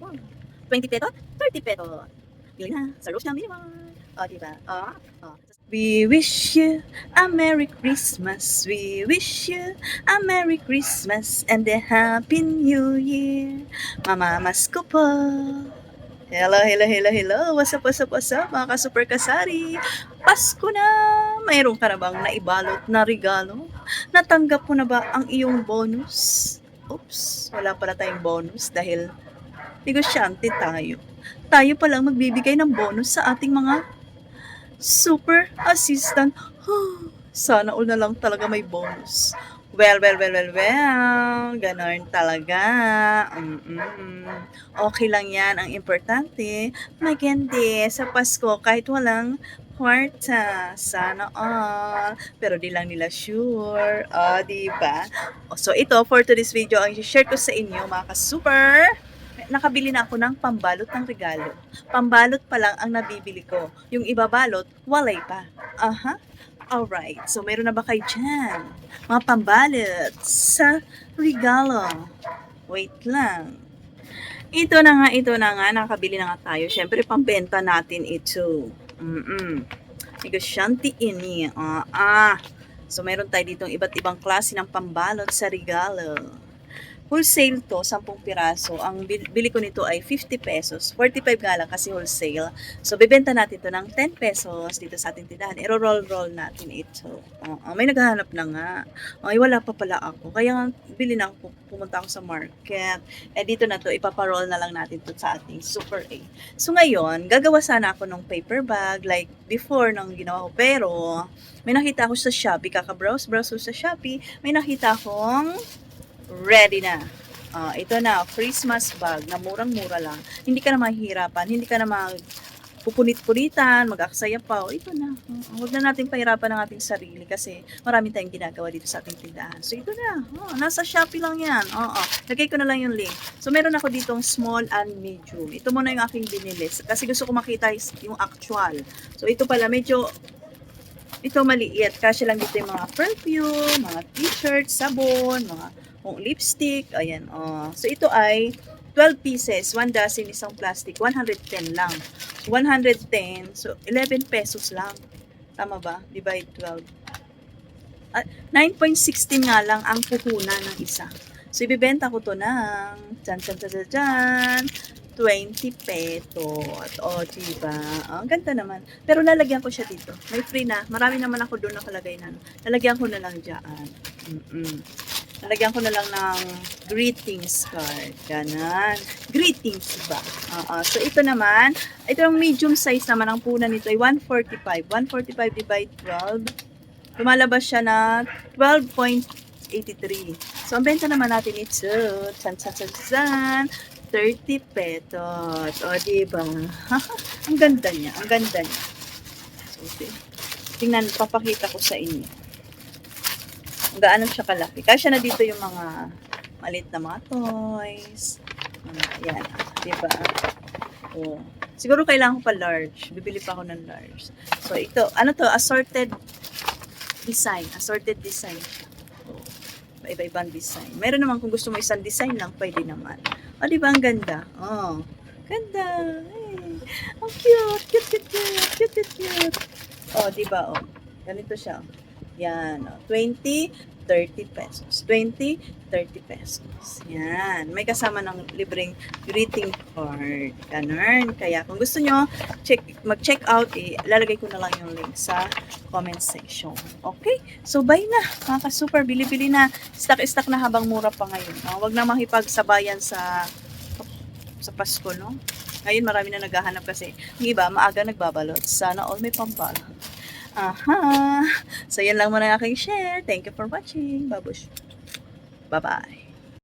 wow. 20 pesos, 30 pesos. Yun na, sa roof ng minimum. O, diba? O, o. We wish you a Merry Christmas. We wish you a Merry Christmas and a Happy New Year. Mamamas ko po. Hello, hello, hello, hello. What's up, what's up, what's up, mga ka-super kasari? Pasko na! Mayroon ka na bang naibalot na regalo? Natanggap mo na ba ang iyong bonus? Oops, wala pala tayong bonus dahil negosyante tayo. Tayo pa lang magbibigay ng bonus sa ating mga super assistant. Sana all na lang talaga may bonus. Well, well, well, well, well. Ganon talaga. Mm-mm. Okay lang yan. Ang importante, maganda sa Pasko kahit walang kwarta. Sana all. Pero di lang nila sure. O, oh, di ba? O, So, ito, for today's video, ang share ko sa inyo, mga ka-super, nakabili na ako ng pambalot ng regalo. Pambalot pa lang ang nabibili ko. Yung ibabalot, walay pa. Aha. Alright. So, meron na ba kayo dyan? Mga pambalot sa regalo. Wait lang. Ito na nga, ito na nga. Nakabili na nga tayo. Siyempre, pambenta natin ito. Mm-mm. Negosyante ini. Ah, ah. So, meron tayo ditong iba't ibang klase ng pambalot sa regalo. Wholesale to, 10 piraso. Ang bil- bili ko nito ay 50 pesos. 45 nga lang kasi wholesale. So, bibenta natin to ng 10 pesos dito sa ating tindahan. I-roll-roll natin ito. Oo, may naghahanap na nga. Ay, wala pa pala ako. Kaya nga, bili na ako. Pumunta ako sa market. Eh, dito na to, ipaparoll na lang natin to sa ating Super A. So, ngayon, gagawa sana ako ng paper bag like before nang ginawa ko. Pero, may nakita ako sa Shopee. Kaka-browse, browse ko sa Shopee. May nakita akong ready na. Ah, ito na, Christmas bag na murang-mura lang. Hindi ka na mahihirapan, hindi ka na mag pupunit-punitan, mag-aksaya pa. O, ito na. Uh, huwag na natin pahirapan ang ating sarili kasi marami tayong ginagawa dito sa ating tindahan. So, ito na. Oh, nasa Shopee lang yan. Oo. Lagay ko na lang yung link. So, meron ako ditong small and medium. Ito muna yung aking binili. Kasi gusto ko makita yung actual. So, ito pala, medyo ito maliit. Kasi lang dito yung mga perfume, mga t-shirt, sabon, mga kung lipstick, ayan, oh. So, ito ay 12 pieces, 1 dozen, isang plastic, 110 lang. 110, so 11 pesos lang. Tama ba? Divide 12. Ah, 9.16 nga lang ang puhunan ng isa. So, ibibenta ko to ng, dyan, dyan, dyan, dyan, dyan, 20 pesos. O, diba? Oh, ang ganda naman. Pero lalagyan ko siya dito. May free na. Marami naman ako doon nakalagay na. Lalagyan ko na lang dyan. Mm-mm. Lalagyan ko na lang ng greetings card. Ganon. Greetings ba? Oo. So, ito naman, ito yung medium size naman. Ang punan nito ay 145. 145 divide 12. Lumalabas siya na 12.83. So, ang benta naman natin ito, chan, chan, chan, chan, 30 pesos. O, diba? ang ganda niya. Ang ganda niya. So, tingnan, papakita ko sa inyo. Gaano siya kalaki. Kasya na dito yung mga maliit na mga toys. Mga, yan. Diba? O. Siguro kailangan ko pa large. Bibili pa ako ng large. So, ito, ano to? Assorted design. Assorted design siya. O. Iba-ibang design. Meron naman kung gusto mo isang design lang, pwede naman. O, di ba ang ganda? Oh, ganda. Ay, ang cute. Cute, cute, cute. Cute, cute, cute. O, di ba? O, ganito siya. Yan. O, 20, 30 pesos. 20, 30 pesos. Yan. May kasama ng libreng greeting card. Ganun. Kaya kung gusto nyo, check, mag-check out, eh, lalagay ko na lang yung link sa comment section. Okay? So, bye na. Mga ka-super, bili-bili na. Stock-stock na habang mura pa ngayon. No? Huwag na makipagsabayan sa sa Pasko, no? Ngayon, marami na naghahanap kasi yung iba, maaga nagbabalot. Sana all may pambalot. Aha! So, yan lang muna aking share. Thank you for watching. Babush. Bye-bye.